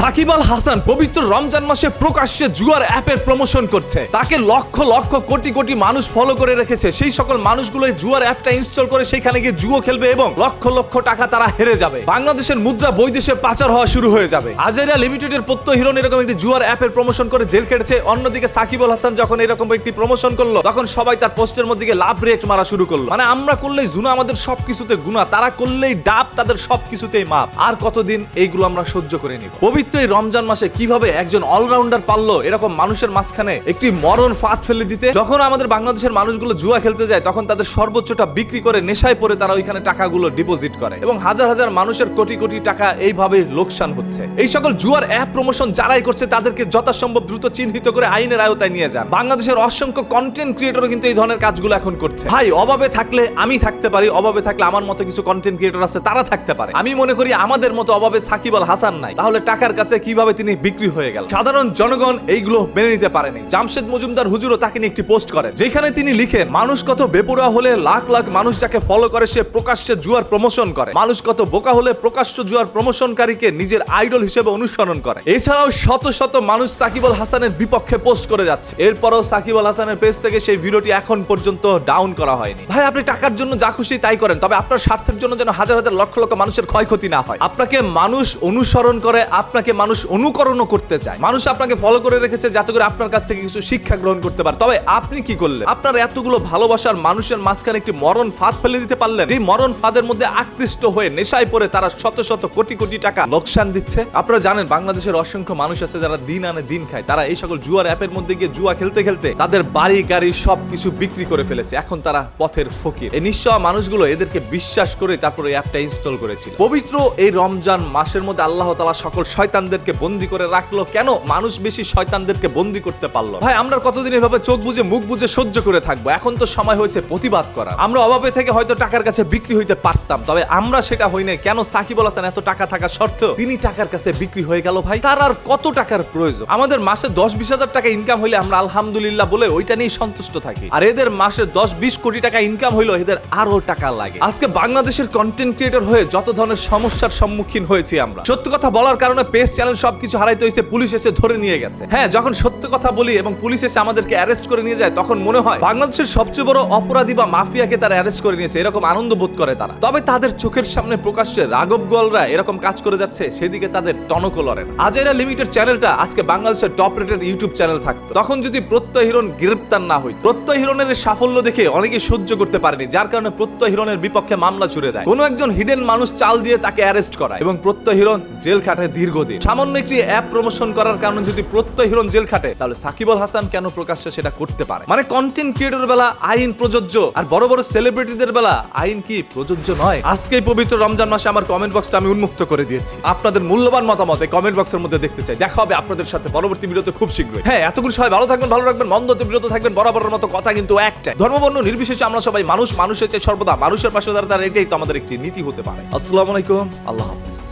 সাকিব আল হাসান পবিত্র রমজান মাসে প্রকাশ্যে জুয়ার অ্যাপের প্রমোশন করছে। তাকে লক্ষ লক্ষ কোটি কোটি মানুষ ফলো করে রেখেছে। সেই সকল মানুষগুলো জুয়ার অ্যাপটা ইনস্টল করে সেখানে গিয়ে জুয়ো খেলবে এবং লক্ষ লক্ষ টাকা তারা হেরে যাবে। বাংলাদেশের মুদ্রা বৈদেশে পাচার হওয়া শুরু হয়ে যাবে। আজাইরা লিমিটেডের প্রত্যয় হিরণ এরকম একটি জুয়ার অ্যাপের প্রমোশন করে জেল খেটেছে। অন্যদিকে সাকিব আল হাসান যখন এরকম একটি প্রমোশন করল, তখন সবাই তার পোস্টের মধ্যে লাভ রেট মারা শুরু করল। মানে আমরা করলেই জুনা আমাদের সবকিছুতে গুণা তারা করলেই ডাব, তাদের সবকিছুতেই মাপ। আর কতদিন এইগুলো আমরা সহ্য করে নিব? পবিত্র এই রমজান মাসে কীভাবে একজন অলরাউন্ডার পারল? এরকম মানুষের মাঝখানে একটি মরণ ফাঁদ ফেলে দিতে। যখন আমাদের বাংলাদেশের মানুষগুলো জুয়া খেলতে যায়, তখন তাদের সর্বোচ্চটা বিক্রি করে নেশায় পড়ে তারা ওইখানে টাকাগুলো ডিপোজিট করে। এবং হাজার হাজার মানুষের কোটি কোটি টাকা এইভাবে লোকসান হচ্ছে। এই সকল জুয়ার অ্যাপ প্রমোশন যারাই করছে, তাদেরকে যথাসম্ভব দ্রুত চিহ্নিত করে আইনের আয়তায় নিয়ে যান। বাংলাদেশের অসংখ্য কন্টেন্ট ক্রিয়েটরও কিন্তু এই ধরনের কাজগুলো এখন করছে। ভাই, অভাবে থাকলে আমি থাকতে পারি, অভাবে থাকলে আমার মতো কিছু কন্টেন্ট ক্রিয়েটর আছে, তারা থাকতে পারে। আমি মনে করি আমাদের মতো অভাবে সাকিব আল হাসান নাই। তাহলে টাকার কাছে কীভাবে তিনি বিক্রি হয়ে গেল? সাধারণ জনগণ এইগুলো মেনে নিতে পারেনি। জামশেদ মজুমদার হুজুরও তাকে নিয়ে একটি পোস্ট করেন। যেখানে তিনি লিখেন, মানুষ কত বেপরোয়া হলে লাখ লাখ মানুষ যাকে ফলো করে সে প্রকাশ্যে জুয়ার প্রমোশন করে। মানুষ কত বোকা হলে প্রকাশ্য জুয়ার প্রমোশনকারীকে নিজের আইডল হিসেবে অনুসরণ করে। এছাড়াও শত শত মানুষ সাকিব আল হাসানের বিপক্ষে পোস্ট করে যাচ্ছে। এরপরও সাকিব আল হাসানের পেজ থেকে সেই ভিডিওটি এখন পর্যন্ত ডাউন করা হয়নি। ভাই, আপনি টাকার জন্য যা খুশি তাই করেন, তবে আপনার স্বার্থের জন্য যেন হাজার হাজার লক্ষ লক্ষ মানুষের ক্ষয়ক্ষতি না হয়। আপনাকে মানুষ অনুসরণ করে, আপনাকে মানুষ অনুকরণও করতে চায়। মানুষ আপনাকে ফলো করে রেখেছে যাতে করে আপনার কাছ থেকে কিছু শিক্ষা গ্রহণ করতে পারে। তবে আপনি কি করলেন? আপনার এতগুলো ভালোবাসার মানুষের মাঝখানে একটি মরণ ফাঁদ ফেলে দিতে পারলেন? এই মরণ ফাঁদের মধ্যে আকৃষ্ট হয়ে নেশায় পড়ে তারা শত শত কোটি কোটি টাকা লোকসান দিচ্ছে। আপনারা জানেন বাংলাদেশের অসংখ্য মানুষ আছে যারা দিন আনে দিন খায়। তারা এই সকল জুয়ার অ্যাপের মধ্যে গিয়ে জুয়া খেলতে খেলতে তাদের বাড়ি, গাড়ি সবকিছু বিক্রি করে ফেলেছে। এখন তারা পথের ফকির। এই নিঃস্ব মানুষগুলো এদেরকে বিশ্বাস করে তারপর অ্যাপটা ইনস্টল করেছিল। পবিত্র এই রমজান মাসের মধ্যে আল্লাহ তালা সকল শয়তানদেরকে বন্দি করে রাখল কেন? মানুষ বেশি শয়তানদেরকে বন্দি করতে পারল ভাই, আমরা কতদিন এভাবে চোখ বুঝে মুখ বুঝে সহ্য করে থাকব? এখন তো সময় হয়েছে প্রতিবাদ করা আমরা অভাবে থেকে হয়তো টাকার কাছে বিক্রি হইতে পারতাম, তবে আমরা সেটা হই নাই। কেন সাকিব আল হাসান এত টাকা থাকা সত্ত্বেও তিনি টাকার কাছে বিক্রি হয়ে গেল ভাই? তার আর কত টাকার প্রয়োজন? আমাদের মাসে দশ বিশ হাজার টাকা ইনকাম হইলে আমরা আলহামদুলিল্লাহ বলে ওইটা নিয়ে সন্তুষ্ট থাকি। আর এদের মাসে দশ বিশ কোটি টাকা ইনকাম হইল এদের আরও টাকা লাগে। আজকে বাংলাদেশের কন্টেন্ট ক্রিয়েটর হয়ে যত ধরনের সমস্যার সম্মুখীন হয়েছি আমরা। সত্যি কথা বলার কারণে পেজ চ্যানেল সবকিছু হারাইতে হয়েছে পুলিশ এসে ধরে নিয়ে গেছে। হ্যাঁ যখন সত্য কথা বলি এবং পুলিশ এসে আমাদেরকে অ্যারেস্ট করে নিয়ে যায়, তখন মনে হয় বাংলাদেশের সবচেয়ে বড় অপরাধী বা মাফিয়াকে তারা অ্যারেস্ট করে নিয়েছে, এরকম আনন্দ বোধ করে তারা। তবে তাদের চোখের সামনে প্রকাশ্যে রাঘব গোয়ালরা এরকম কাজ করে যাচ্ছে, সেদিকে তাদের টনকও লড়ে না। আজেরা লিমিটেড চ্যানেলটা আজকে বাংলাদেশের টপ রেটেড ইউটিউব চ্যানেল থাকতো। তখন যদি প্রত্যয় হিরণ গ্রেপ্তার না হইতো প্রত্যয় হিরণের সাফল্য দেখে অনেকে সহ্য করতে পারেনি, যার কারণে প্রত্যয় হিরণের বিপক্ষে মামলা ছুড়ে দেয়। কোনো একজন হিডেন মানুষ চাল দিয়ে তাকে অ্যারেস্ট করায় এবং প্রত্যয় হিরণ জেল খাটে দীর্ঘদিন। সামান্য একটি অ্যাপ প্রমোশন করার কারণে যদি প্রত্যয় হিরণ জেল খাটে, তাহলে সাকিব আল হাসান কেন প্রকাশ্যে সেটা করতে পারে? মানে কন্টেন্ট ক্রিয়েটর বেলা, আইন প্রযোজ্য, আর বড় বড় সেলিব্রিটিদের বেলা, আইন কি প্রযোজ্য নয়? আজকে পবিত্র রমজান মাসে আমার কমেন্ট বক্সটা আমি উন্মুক্ত করে দিয়েছি। আপনাদের মূল্যবান মতামত এই কমেন্ট বক্সের মধ্যে দেখতে চাই। দেখা হবে আপনাদের সাথে পরবর্তী ভিডিওতে খুব শীঘ্রই। হ্যাঁ এতগুলো সবাই ভালো থাকবেন, ভালো রাখবেন মন্দতে বিরত থাকবেন, বরাবরের মতো কথা কিন্তু একটাই। ধর্মবর্ণ, নির্বিশেষে আমরা সবাই মানুষ, মানুষের চেয়ে সর্বদা মানুষের পাশে দাঁড়া এটাই তো আমাদের একটি নীতি হতে পারে। আসসালামু আলাইকুম, আল্লাহ হাফেজ।